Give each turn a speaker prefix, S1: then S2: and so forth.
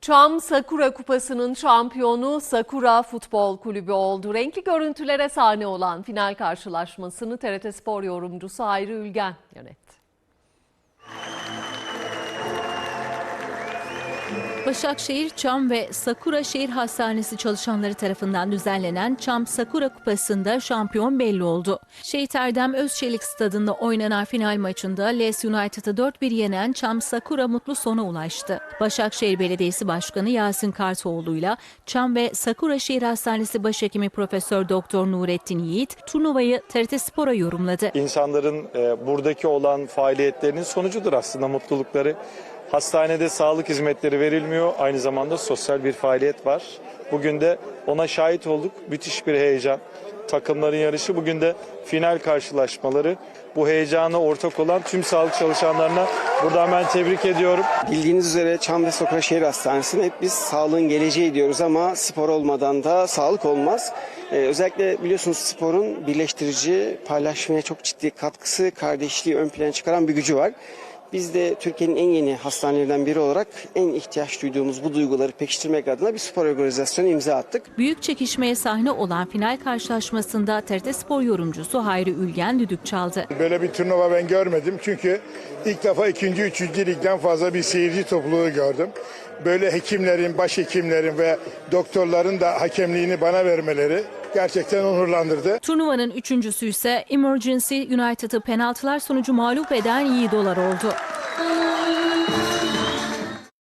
S1: Çam Sakura Kupası'nın şampiyonu Sakura Futbol Kulübü oldu. Renkli görüntülere sahne olan final karşılaşmasını TRT Spor yorumcusu Hayri Ülgen yönetti.
S2: Başakşehir, Çam ve Sakura Şehir Hastanesi çalışanları tarafından düzenlenen Çam Sakura Kupası'nda şampiyon belli oldu. Şehit Erdem Özçelik stadında oynanan final maçında Les United'ı 4-1 yenen Çam Sakura mutlu sona ulaştı. Başakşehir Belediyesi Başkanı Yasin Kartoğlu'yla Çam ve Sakura Şehir Hastanesi Başhekimi Profesör Doktor Nurettin Yiğit turnuvayı TRT Spor'a yorumladı.
S3: İnsanların e, buradaki olan faaliyetlerinin sonucudur aslında mutlulukları. Hastanede sağlık hizmetleri verilmiyor. Aynı zamanda sosyal bir faaliyet var. Bugün de ona şahit olduk. Müthiş bir heyecan. Takımların yarışı bugün de final karşılaşmaları. Bu heyecana ortak olan tüm sağlık çalışanlarına buradan ben tebrik ediyorum.
S4: Bildiğiniz üzere Çam ve Sokra Şehir Hastanesi'nde hep biz sağlığın geleceği diyoruz ama spor olmadan da sağlık olmaz. Ee, özellikle biliyorsunuz sporun birleştirici, paylaşmaya çok ciddi katkısı, kardeşliği ön plana çıkaran bir gücü var. Biz de Türkiye'nin en yeni hastanelerinden biri olarak en ihtiyaç duyduğumuz bu duyguları pekiştirmek adına bir spor organizasyonu imza attık.
S2: Büyük çekişmeye sahne olan final karşılaşmasında TRT Spor yorumcusu Hayri Ülgen düdük çaldı.
S5: Böyle bir turnuva ben görmedim çünkü ilk defa ikinci, üçüncü ligden fazla bir seyirci topluluğu gördüm. Böyle hekimlerin, başhekimlerin ve doktorların da hakemliğini bana vermeleri gerçekten onurlandırdı.
S2: Turnuvanın üçüncüsü ise Emergency United'ı penaltılar sonucu mağlup eden Yiğidolar oldu.